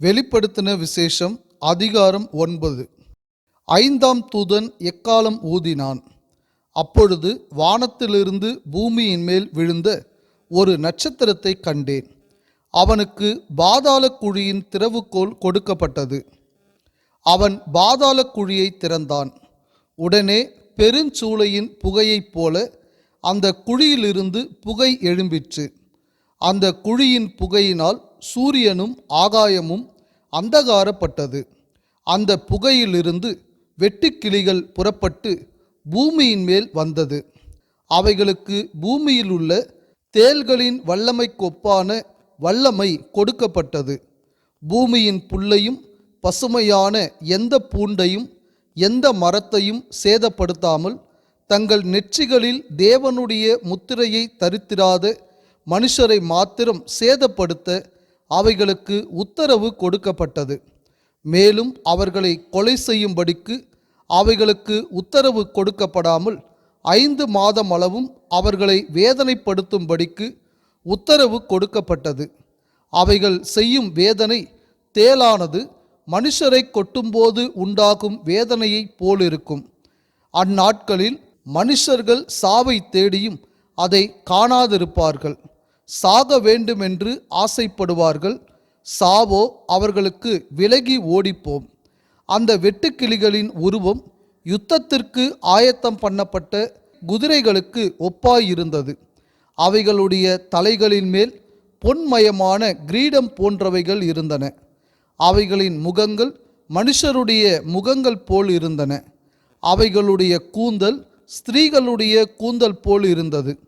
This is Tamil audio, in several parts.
வெளிப்படுத்தின விசேஷம் அதிகாரம் ஒன்பது. ஐந்தாம் தூதன் எக்காலம் ஊதினான்? அப்பொழுது வானத்திலிருந்து பூமியின் மேல் விழுந்த ஒரு நட்சத்திரத்தை கண்டேன். அவனுக்கு பாதாள குழியின் திறவுகோல் கொடுக்கப்பட்டது. அவன் பாதாள குழியை திறந்தான். உடனே பெருஞ்சூளையின் புகையைப் போல அந்த குழியிலிருந்து புகை எழும்பிற்று. அந்த குழியின் புகையினால் சூரியனும் ஆகாயமும் அந்தகாரப்பட்டது. அந்த புகையிலிருந்து வெட்டுக்கிளிகள் புறப்பட்டு பூமியின் மேல் வந்தது. அவைகளுக்கு பூமியில் உள்ள தேள்களின் வல்லமைக்கொப்பான வல்லமை கொடுக்கப்பட்டது. பூமியின் புல்லையும் பசுமையான எந்த பூண்டையும் எந்த மரத்தையும் சேதப்படுத்தாமல் தங்கள் நெற்றிகளில் தேவனுடைய முத்திரையை தரித்திராத மனுஷரை மாத்திரம் சேதப்படுத்த அவைகளுக்கு உத்தரவு கொடுக்கப்பட்டது. மேலும் அவர்களை கொலை செய்யும்படிக்கு அவைகளுக்கு உத்தரவு கொடுக்கப்படாமல் ஐந்து மாதம் அளவும் அவர்களை வேதனைப்படுத்தும்படிக்கு உத்தரவு கொடுக்கப்பட்டது. அவைகள் செய்யும் வேதனை தேலானது மனுஷரை கொட்டும்போது உண்டாகும் வேதனையைப் போலிருக்கும். அந்நாட்களில் மனுஷர்கள் சாவை தேடியும் அதை காணாதிருப்பார்கள். சாக வேண்டுமென்று ஆசைப்படுவார்கள். சாவோ அவர்களுக்கு விலகி ஓடிப்போம். அந்த வெட்டுக்கிளிகளின் உருவம் யுத்தத்திற்கு ஆயத்தம் பண்ணப்பட்ட குதிரைகளுக்கு ஒப்பாயிருந்தது. அவைகளுடைய தலைகளின் மேல் பொன்மயமான கிரீடம் போன்றவைகள் இருந்தன. அவைகளின் முகங்கள் மனுஷருடைய முகங்கள் போல் இருந்தன. அவைகளுடைய கூந்தல் ஸ்திரீகளுடைய கூந்தல் போல் இருந்தது.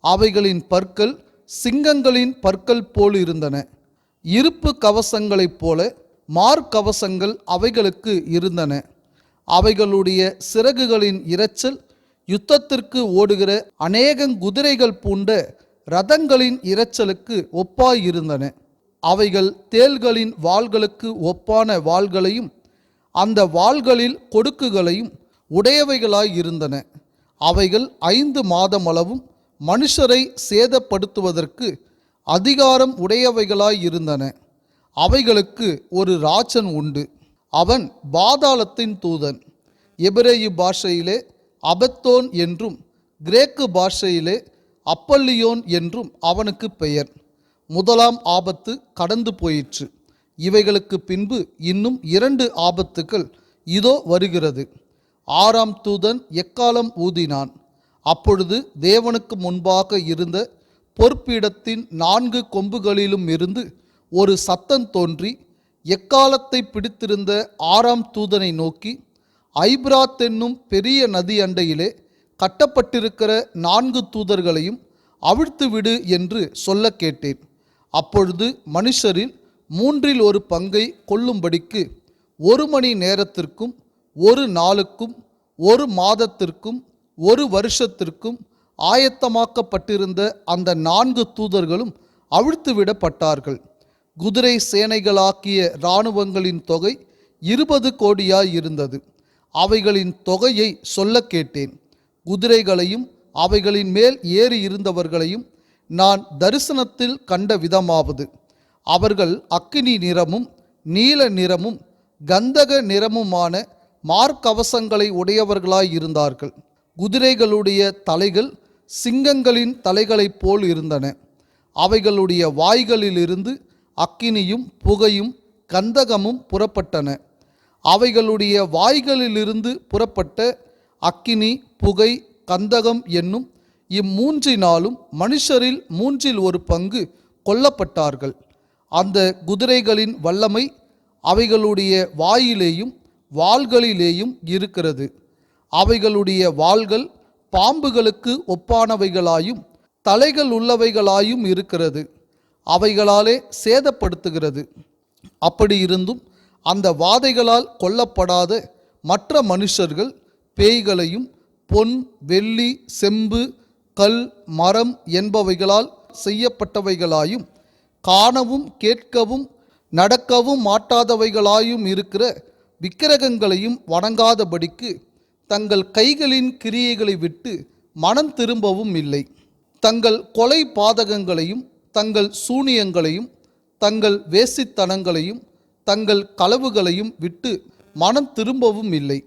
அவைகளின் பற்கள் சிங்கங்களின் பற்கள் போல் இருந்தன. இருப்பு கவசங்களைப் போல மார்க்கவசங்கள் அவைகளுக்கு இருந்தன. அவைகளுடைய சிறகுகளின் இரைச்சல் யுத்தத்திற்கு ஓடுகிற அநேகங் குதிரைகள் பூண்ட ரதங்களின் இரைச்சலுக்கு ஒப்பாயிருந்தன. அவைகள் தேள்களின் வாள்களுக்கு ஒப்பான வாள்களையும் அந்த வாள்களில் கொடுக்குகளையும் உடையவைகளாயிருந்தன அவைகள் ஐந்து மாதமளவும் மனுஷரை சேதப்படுத்துவதற்கு அதிகாரம் உடையவைகளாயிருந்தன அவைகளுக்கு ஒரு ராஜன் உண்டு. அவன் பாதாளத்தின் தூதன். எபிரேயு பாஷையிலே அபத்தோன் என்றும் கிரேக்கு பாஷையிலே அப்பல்லியோன் என்றும் அவனுக்கு பெயர். முதலாம் ஆபத்து கடந்து போயிற்று. இவைகளுக்கு பின்பு இன்னும் இரண்டு ஆபத்துக்கள் இதோ வருகிறது. ஆறாம் தூதன் எக்காலம் ஊதினான்? அப்பொழுது தேவனுக்கு முன்பாக இருந்த பொற்பீடத்தின் நான்கு கொம்புகளிலும் இருந்து ஒரு சத்தம் தோன்றி எக்காலத்தை பிடித்திருந்த ஆறாம் தூதனை நோக்கி ஐப்ராத் என்னும் பெரிய நதி அண்டையிலே கட்டப்பட்டிருக்கிற நான்கு தூதர்களையும் அவிழ்த்து விடு என்று சொல்ல கேட்டேன். அப்பொழுது மனுஷரில் மூன்றில் ஒரு பங்கை கொள்ளும்படிக்கு ஒரு மணி நேரத்திற்கும் ஒரு நாளுக்கும் ஒரு மாதத்திற்கும் ஒரு வருஷத்திற்கும் ஆயத்தமாக்கப்பட்டிருந்த அந்த நான்கு தூதர்களும் அவிழ்த்துவிடப்பட்டார்கள். குதிரை சேனைகளாக்கிய இராணுவங்களின் தொகை இருபது கோடியாய் இருந்தது. அவைகளின் தொகையை சொல்ல கேட்டேன். குதிரைகளையும் அவைகளின் மேல் ஏறி இருந்தவர்களையும் நான் தரிசனத்தில் கண்ட விதமாவது. அவர்கள் அக்கினி நிறமும் நீல நிறமும் கந்தக நிறமுமான மார்க்கவசங்களை உடையவர்களாய் இருந்தார்கள். குதிரைகளுடைய தலைகள் சிங்கங்களின் தலைகளைப் போல் இருந்தன. அவைகளுடைய வாய்களிலிருந்து அக்கினியும் புகையும் கந்தகமும் புறப்பட்டன. அவைகளுடைய வாய்களிலிருந்து புறப்பட்ட அக்கினி புகை கந்தகம் என்னும் இம்மூன்றினாலும் மனுஷரில் மூன்றில் ஒரு பங்கு கொல்லப்பட்டார்கள். அந்த குதிரைகளின் வல்லமை அவைகளுடைய வாயிலேயும் வாள்களிலேயும் இருக்கிறது. அவைகளுடைய வாள்கள் பாம்புகளுக்கு ஒப்பானவைகளாயும் தலைகள் உள்ளவைகளாயும் இருக்கிறது. அவைகளாலே சேதப்படுத்துகிறது. அப்படி இருந்தும் அந்த வாதைகளால் கொல்லப்படாத மற்ற மனுஷர்கள் பேய்களையும் பொன் வெள்ளி செம்பு கல் மரம் என்பவைகளால் செய்யப்பட்டவைகளாயும் காணவும் கேட்கவும் நடக்கவும் மாட்டாதவைகளாயும் இருக்கிற விக்கிரகங்களையும் வணங்காதபடிக்கு தங்கள் கைகளின் கிரியைகளை விட்டு மனம் திரும்பவும் இல்லை. தங்கள் கொலை பாதகங்களையும் தங்கள் சூனியங்களையும் தங்கள் வேசித்தனங்களையும் தங்கள் களவுகளையும் விட்டு மனம் திரும்பவும் இல்லை.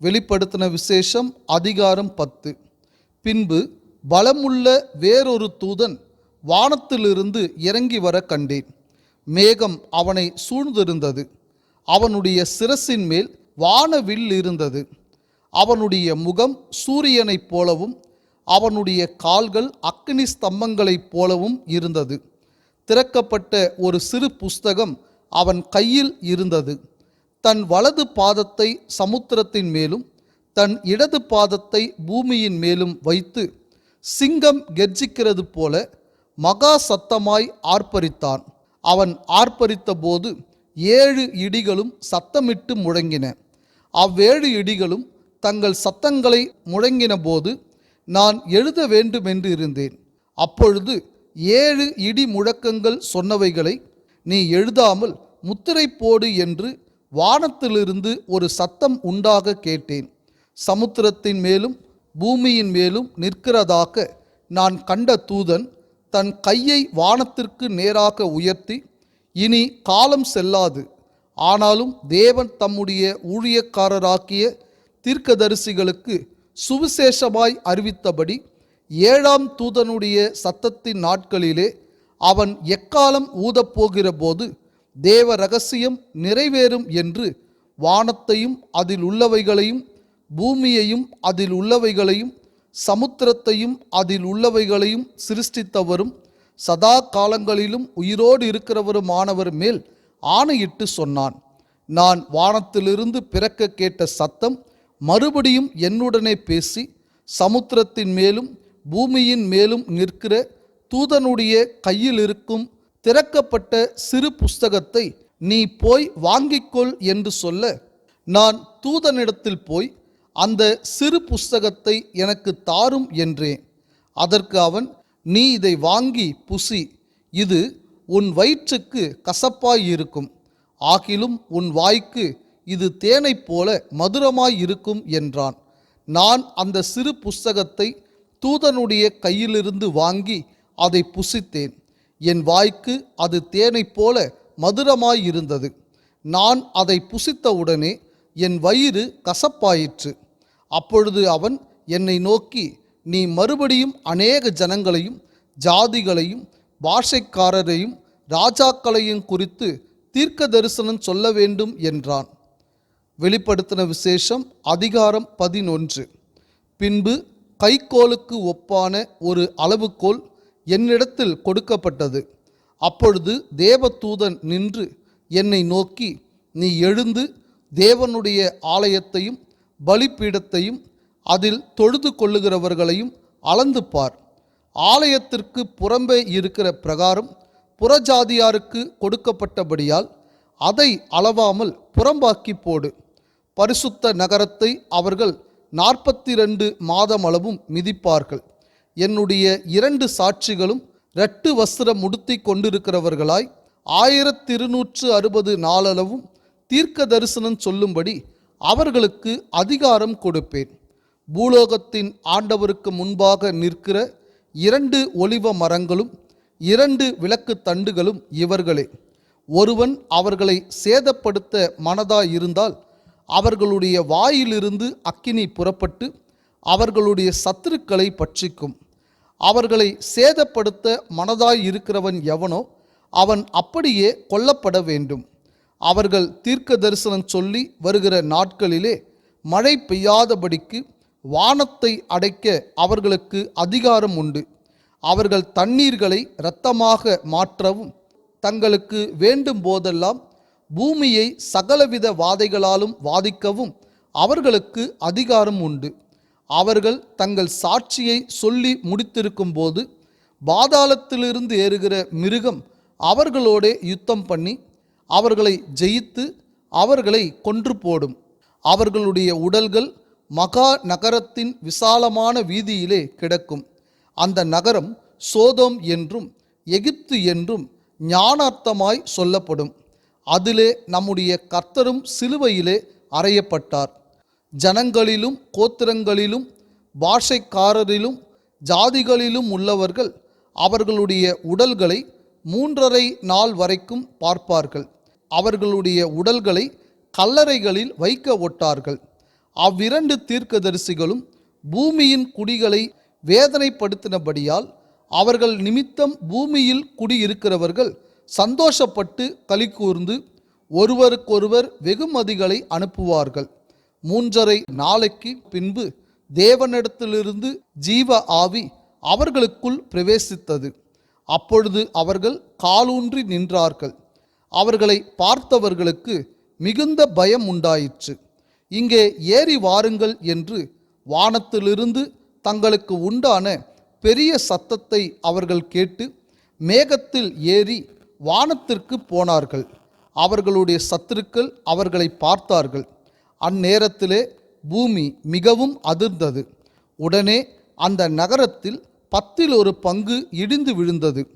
வெளிப்படுத்தின விசேஷம் அதிகாரம் பத்து. பின்பு பலமுள்ள வேறொரு தூதன் வானத்திலிருந்து இறங்கி வர கண்டேன். மேகம் அவனை சூழ்ந்திருந்தது. அவனுடைய சிரசின் மேல் வானவில் இருந்தது. அவனுடைய முகம் சூரியனைப் போலவும் அவனுடைய கால்கள் அக்னி ஸ்தம்பங்களைப் போலவும் இருந்தது. திறக்கப்பட்ட ஒரு சிறு புஸ்தகம் அவன் கையில் இருந்தது. தன் வலது பாதத்தை சமுத்திரத்தின் மேலும் தன் இடது பாதத்தை பூமியின் மேலும் வைத்து சிங்கம் கெர்ஜிக்கிறது போல மகா சத்தமாய் ஆர்ப்பரித்தான். அவன் ஆர்ப்பரித்த போது ஏழு இடிகளும் சத்தமிட்டு முழங்கின. அவ்வேழு இடிகளும் தங்கள் சத்தங்களை முழங்கின போது நான் எழுத வேண்டுமென்று இருந்தேன். அப்பொழுது ஏழு இடி முழக்கங்கள் சொன்னவைகளை நீ எழுதாமல் முத்திரை போடு என்று வானத்திலிருந்து ஒரு சத்தம் உண்டாக கேட்டேன். சமுத்திரத்தின் மேலும் பூமியின் மேலும் நிற்கிறதாக நான் கண்ட தூதன் தன் கையை வானத்திற்கு நேராக உயர்த்தி இனி காலம் செல்லாது. ஆனாலும் தேவன் தம்முடைய ஊழியக்காரராக்கிய தீர்க்கதரிசிகளுக்கு சுவிசேஷமாய் அறிவித்தபடி ஏழாம் தூதனுடைய சத்தத்தின் நாட்களிலே அவன் எக்காலம் ஊதப்போகிற போது தேவ ரகசியம் நிறைவேறும் என்று வானத்தையும் அதில் உள்ளவைகளையும் பூமியையும் அதில் உள்ளவைகளையும் சமுத்திரத்தையும் அதில் உள்ளவைகளையும் சிருஷ்டித்தவரும் சதா காலங்களிலும் உயிரோடு இருக்கிறவருமானவர் மேல் ஆணையிட்டு சொன்னான். நான் வானத்திலிருந்து பிறக்க கேட்ட சத்தம் மறுபடியும் என்னுடனே பேசி சமுத்திரத்தின் மேலும் பூமியின் மேலும் நிற்கிற தூதனுடைய கையில் இருக்கும் திறக்கப்பட்ட சிறு புஸ்தகத்தை நீ போய் வாங்கிக்கொள் என்று சொல்ல நான் தூதனிடத்தில் போய் அந்த சிறு புஸ்தகத்தை எனக்கு தாரும் என்றேன். அதற்கு அவன் நீ இதை வாங்கி புசி இது உன் வயிற்றுக்கு கசப்பாய் இருக்கும் ஆகிலும் உன் வாய்க்கு இது தேனைப் போல மதுரமாயிருக்கும் என்றான். நான் அந்த சிறு புஸ்தகத்தை தூதனுடைய கையிலிருந்து வாங்கி அதை புசித்தேன். என் வாய்க்கு அது தேனைப் போல மதுரமாயிருந்தது. நான் அதை புசித்தவுடனே என் வயிறு கசப்பாயிற்று. அப்பொழுது அவன் என்னை நோக்கி நீ மறுபடியும் அநேக ஜனங்களையும் ஜாதிகளையும் பாஷைக்காரரையும் ராஜாக்களையும் குறித்து தீர்க்க தரிசனம் சொல்ல வேண்டும் என்றான். வெளிப்படுத்தின விசேஷம் அதிகாரம் பதினொன்று. பின்பு கைக்கோலுக்கு ஒப்பான ஒரு அளவுகோல் என்னிடத்தில் கொடுக்கப்பட்டது. அப்பொழுது தேவதூதன் நின்று என்னை நோக்கி நீ எழுந்து தேவனுடைய ஆலயத்தையும் பலிப்பீடத்தையும் அதில் தொழுது கொள்ளுகிறவர்களையும் அளந்து பார். ஆலயத்திற்கு புறம்பே இருக்கிற பிரகாரம் புறஜாதியாருக்கு கொடுக்கப்பட்டபடியால் அதை அளவாமல் புறம்பாக்கி போடு. பரிசுத்த நகரத்தை அவர்கள் நாற்பத்தி ரெண்டு மாதமளவும் மிதிப்பார்கள். என்னுடைய இரண்டு சாட்சிகளும் இரட்டு வஸ்திரம் உடுத்தி கொண்டிருக்கிறவர்களாய் ஆயிரத்தி இருநூற்று அறுபது நாளளவும் தீர்க்க தரிசனம் சொல்லும்படி அவர்களுக்கு அதிகாரம் கொடுப்பேன். பூலோகத்தின் ஆண்டவருக்கு முன்பாக நிற்கிற இரண்டு ஒலிவ மரங்களும் இரண்டு விளக்கு தண்டுகளும் இவர்களே. ஒருவன் அவர்களை சேதப்படுத்த மனதாயிருந்தால் அவர்களுடைய வாயிலிருந்து அக்கினி புறப்பட்டு அவர்களுடைய சத்துருக்களை பட்சிக்கும். அவர்களை சேதப்படுத்த மனதாய் இருக்கிறவன் எவனோ அவன் அப்படியே கொல்லப்பட வேண்டும். அவர்கள் தீர்க்க தரிசனம் சொல்லி வருகிற நாட்களிலே மழை பெய்யாதபடிக்கு வானத்தை அடைக்க அவர்களுக்கு அதிகாரம் உண்டு. அவர்கள் தண்ணீர்களை இரத்தமாக மாற்றவும் தங்களுக்கு வேண்டும் போதெல்லாம் பூமியை சகலவித வாதைகளாலும் வாதிக்கவும் அவர்களுக்கு அதிகாரம் உண்டு. அவர்கள் தங்கள் சாட்சியை சொல்லி முடித்திருக்கும் போது பாதாளத்திலிருந்து ஏறுகிற மிருகம் அவர்களோடே யுத்தம் பண்ணி அவர்களை ஜெயித்து அவர்களை கொன்று போடும். அவர்களுடைய உடல்கள் மகா நகரத்தின் விசாலமான வீதியிலே கிடக்கும். அந்த நகரம் சோதோம் என்றும் எகிப்து என்றும் ஞானார்த்தமாய் சொல்லப்படும். அதிலே நம்முடைய கர்த்தரும் சிலுவையிலே அறையப்பட்டார். ஜனங்களிலும் கோத்திரங்களிலும் பாஷைக்காரரிலும் ஜாதிகளிலும் உள்ளவர்கள் அவர்களுடைய உடல்களை மூன்றரை நாள் வரைக்கும் பார்ப்பார்கள். அவர்களுடைய உடல்களை கல்லறைகளில் வைக்க ஒட்டார்கள். அவ்விரண்டு தீர்க்கதரிசிகளும் பூமியின் குடிகளை வேதனைப்படுத்தினபடியால் அவர்கள் நிமித்தம் பூமியில் குடியிருக்கிறவர்கள் சந்தோஷப்பட்டு களி கூர்ந்து ஒருவருக்கொருவர் வெகுமதிகளை அனுப்புவார்கள். மூன்றரை நாளைக்கு பின்பு தேவனிடத்திலிருந்து ஜீவ ஆவி அவர்களுக்குள் பிரவேசித்தது. அப்பொழுது அவர்கள் காலூன்றி நின்றார்கள். அவர்களை பார்த்தவர்களுக்கு மிகுந்த பயம் உண்டாயிற்று. இங்கே ஏறி வாருங்கள் என்று வானத்திலிருந்து தங்களுக்கு உண்டான பெரிய சத்தத்தை அவர்கள் கேட்டு மேகத்தில் ஏறி வானத்திற்கு போனார்கள். அவர்களுடைய சத்துருக்கள் அவர்களை பார்த்தார்கள். அந்நேரத்திலே பூமி மிகவும் அதிர்ந்தது. உடனே அந்த நகரத்தில் பத்தில் ஒரு பங்கு இடிந்து விழுந்தது.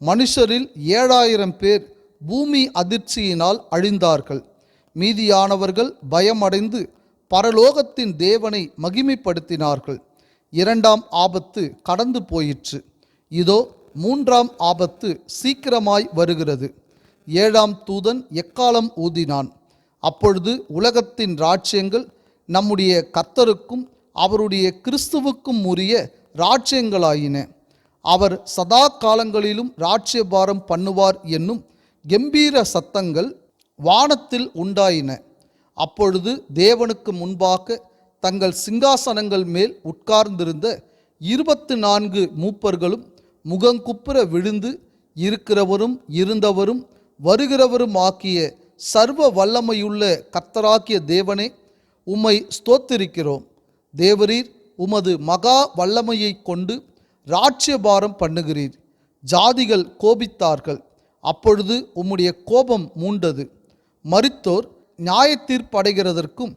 மனுஷரில் ஏழாயிரம் பேர் பூமி அதிர்ச்சியினால் அழிந்தார்கள். மீதியானவர்கள் பயமடைந்து பரலோகத்தின் தேவனை மகிமைப்படுத்தினார்கள். இரண்டாம் ஆபத்து கடந்து போயிற்று. இதோ மூன்றாம் ஆபத்து சீக்கிரமாய் வருகிறது. ஏழாம் தூதன் எக்காலம் ஊதினான்? அப்பொழுது உலகத்தின் ராஜ்யங்கள் நம்முடைய கர்த்தருக்கும் அவருடைய கிறிஸ்துவுக்கும் உரிய ராஜ்யங்களாயின. அவர் சதா காலங்களிலும் ராஜ்யபாரம் பண்ணுவார் என்னும் கம்பீர சத்தங்கள் வானத்தில் உண்டாயின. அப்பொழுது தேவனுக்கு முன்பாக தங்கள் சிங்காசனங்கள் மேல் உட்கார்ந்திருந்த இருபத்து நான்கு மூப்பர்களும் முகங்குப்புற விழுந்து இருக்கிறவரும் இருந்தவரும் வருகிறவரும் ஆக்கிய சர்வ வல்லமையுள்ள கத்தராக்கிய தேவனே உம்மை ஸ்தோத்திருக்கிறோம். தேவரீர் உமது மகா வல்லமையைக் கொண்டு ராட்சியபாரம் பண்ணுகிறீர். ஜாதிகள் கோபித்தார்கள். அப்பொழுது உம்முடைய கோபம் மூண்டது. மருத்தோர் நியாய தீர்ப்படைகிறதற்கும்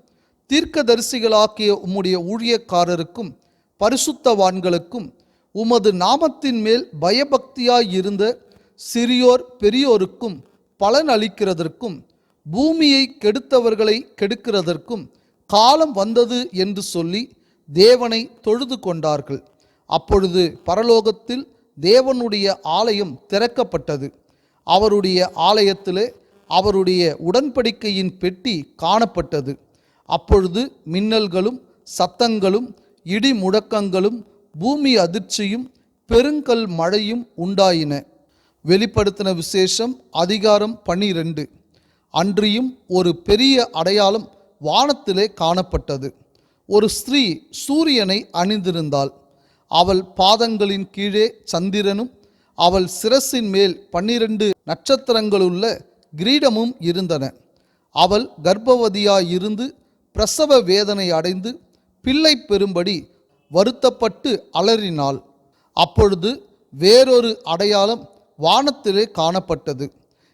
தீர்க்கதரிசிகளாக்கிய உம்முடைய ஊழியக்காரருக்கும் பரிசுத்தவான்களுக்கும் உமது நாமத்தின் மேல் பயபக்தியாயிருந்த சிறியோர் பெரியோருக்கும் பலன் அளிக்கிறதற்கும் பூமியை கெடுத்தவர்களை கெடுக்கிறதற்கும் காலம் வந்தது என்று சொல்லி தேவனை தொழுது கொண்டார்கள். அப்பொழுது பரலோகத்தில் தேவனுடைய ஆலயம் திறக்கப்பட்டது. அவருடைய ஆலயத்திலே அவருடைய உடன்படிக்கையின் பெட்டி காணப்பட்டது. அப்பொழுது மின்னல்களும் சத்தங்களும் இடி முழக்கங்களும் பூமி அதிர்ச்சியும் பெருங்கல் மழையும் உண்டாயின. வெளிப்படுத்தின விசேஷம் அதிகாரம் பனிரெண்டு அன்றியும் ஒரு பெரிய அடையாளம் வானத்திலே காணப்பட்டது. ஒரு ஸ்திரீ சூரியனை அணிந்திருந்தாள். அவள் பாதங்களின் கீழே சந்திரனும் அவள் சிரசின் மேல் பன்னிரண்டு நட்சத்திரங்களுள்ள கிரீடமும் இருந்தன. அவள் கர்ப்பவதியாயிருந்து பிரசவ வேதனை அடைந்து பிள்ளை பெறும்படி வருத்தப்பட்டு அலறினாள். அப்பொழுது வேறொரு அடையாளம் வானத்திலே காணப்பட்டது.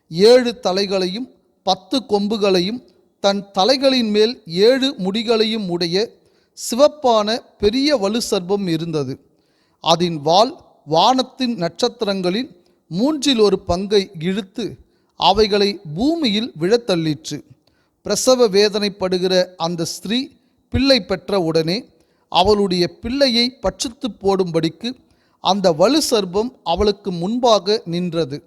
ஏழு தலைகளையும் பத்து கொம்புகளையும் தன் தலைகளின் மேல் ஏழு முடிகளையும் உடைய சிவப்பான பெரிய வலு சர்பம் இருந்தது. அதன் வால் வானத்தின் நட்சத்திரங்களில் மூன்றில் ஒரு பங்கை இழுத்து அவைகளை பூமியில் விழத்தள்ளிற்று. பிரசவ வேதனைப்படுகிற அந்த ஸ்திரீ பிள்ளை பெற்ற உடனே அவளுடைய பிள்ளையை பட்சித்து போடும்படிக்கு அந்த வலு சர்ப்பம் அவளுக்கு முன்பாக நின்றது.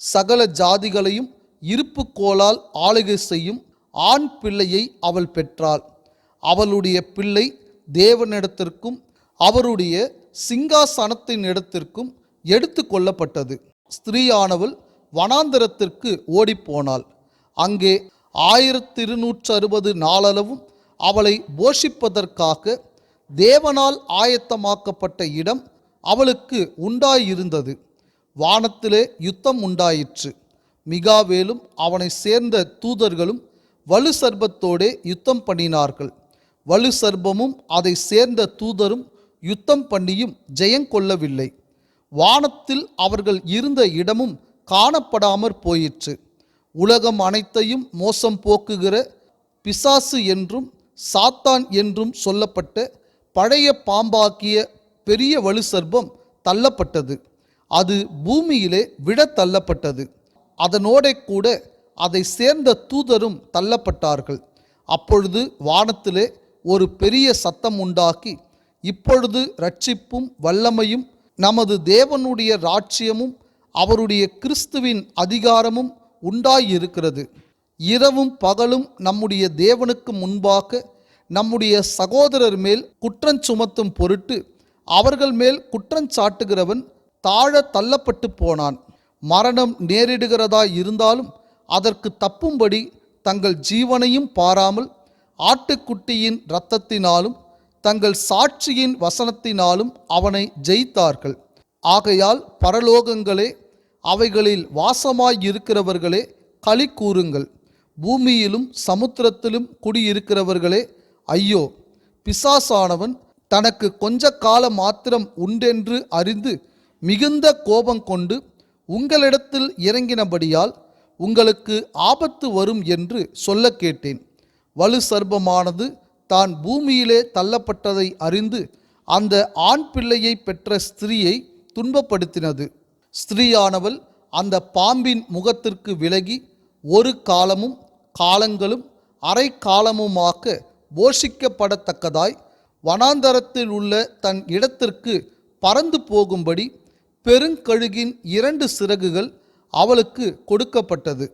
சகல ஜாதிகளையும் இருப்பு கோலால் ஆளுகை செய்யும் ஆண் பிள்ளையை அவள் பெற்றாள். அவளுடைய பிள்ளை தேவனிடத்திற்கும் அவருடைய சிங்காசனத்தின் இடத்திற்கும் எடுத்து கொள்ளப்பட்டது. ஸ்திரீயானவள் வனாந்தரத்திற்கு ஓடிப்போனாள். அங்கே ஆயிரத்தி இருநூற்று அறுபது நாளளவும் அவளை போஷிப்பதற்காக தேவனால் ஆயத்தமாக்கப்பட்ட இடம் அவளுக்கு உண்டாயிருந்தது. வானத்திலே யுத்தம் உண்டாயிற்று. மிகாவேலும் அவனை சேர்ந்த தூதர்களும் வலு சர்பத்தோடே யுத்தம் பண்ணினார்கள். வலு சர்பமும் அதை சேர்ந்த தூதரும் யுத்தம் பண்ணியும் ஜெயங்கொள்ளவில்லை வானத்தில் அவர்கள் இருந்த இடமும் காணப்படாமற் போயிற்று. உலகம் அனைத்தையும் மோசம் போக்குகிற பிசாசு என்றும் சாத்தான் என்றும் சொல்லப்பட்ட பழைய பாம்பாக்கிய பெரிய வலு சர்ப்பம் தள்ளப்பட்டது. அது பூமியிலே விட தள்ளப்பட்டது. அதனோடே கூட அதை சேர்ந்த தூதரும் தள்ளப்பட்டார்கள். அப்பொழுது வானத்திலே ஒரு பெரிய சத்தம் உண்டாக்கி இப்பொழுது ரட்சிப்பும் வல்லமையும் நமது தேவனுடைய ராட்சியமும் அவருடைய கிறிஸ்துவின் அதிகாரமும் உண்டாயிருக்கிறது. இரவும் பகலும் நம்முடைய தேவனுக்கு முன்பாக நம்முடைய சகோதரர் மேல் குற்றம் சுமத்தும் பொருட்டு அவர்கள் மேல் குற்றஞ்சாட்டுகிறவன் தாழ தள்ளப்பட்டு போனான். மரணம் நேரிடுகிறதா இருந்தாலும் அதற்கு தப்பும்படி தங்கள் ஜீவனையும் பாராமல் ஆட்டுக்குட்டியின் இரத்தத்தினாலும் தங்கள் சாட்சியின் வசனத்தினாலும் அவனை ஜெயித்தார்கள். ஆகையால் பரலோகங்களே அவைகளில் வாசமாயிருக்கிறவர்களே களி கூறுங்கள். பூமியிலும் சமுத்திரத்திலும் குடியிருக்கிறவர்களே ஐயோ பிசாசானவன் தனக்கு கொஞ்ச கால மாத்திரம் உண்டென்று அறிந்து மிகுந்த கோபம் கொண்டு உங்களிடத்தில் இறங்கினபடியால் உங்களுக்கு ஆபத்து வரும் என்று சொல்ல கேட்டேன். வலு சர்ப்பமானது தான் பூமியிலே தள்ளப்பட்டதை அறிந்து அந்த ஆண் பிள்ளையை பெற்ற ஸ்திரீயை துன்பப்படுத்தினது. ஸ்திரீயானவள் அந்த பாம்பின் முகத்திற்கு விலகி ஒரு காலமும் காலங்களும் அரை காலமுமாக போஷிக்கப்படத்தக்கதாய் வனாந்தரத்தில் உள்ள தன் இடத்திற்கு பறந்து போகும்படி பெருங்கழுகின் இரண்டு சிறகுகள் அவளுக்கு கொடுக்கப்பட்டது.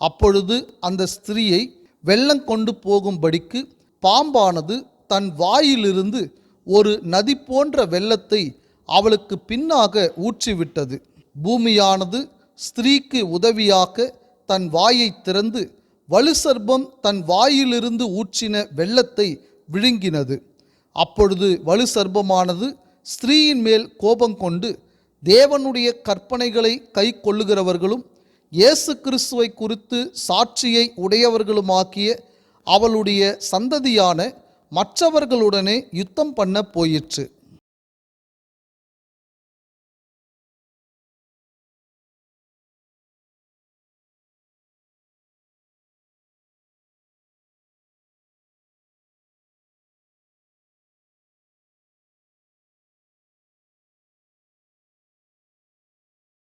அப்பொழுது அந்த ஸ்திரீயை வெள்ளம் கொண்டு போகும்படிக்கு பாம்பானது தன் வாயிலிருந்து ஒரு நதி போன்ற வெள்ளத்தை அவளுக்கு பின்னாக ஊற்றிவிட்டது. பூமியானது ஸ்திரீக்கு உதவியாக தன் வாயை திறந்து வலுசர்பம் தன் வாயிலிருந்து ஊற்றின வெள்ளத்தை விழுங்கினது. அப்பொழுது வலுசர்பமானது ஸ்திரீயின் மேல் கோபம் கொண்டு தேவனுடைய கற்பனைகளை கை கொள்ளுகிறவர்களும் இயேசு கிறிஸ்துவை குறித்து சாட்சியை உடையவர்களுமாக்கிய அவளுடைய சந்ததியான மற்றவர்களுடனே யுத்தம் பண்ண போயிற்று.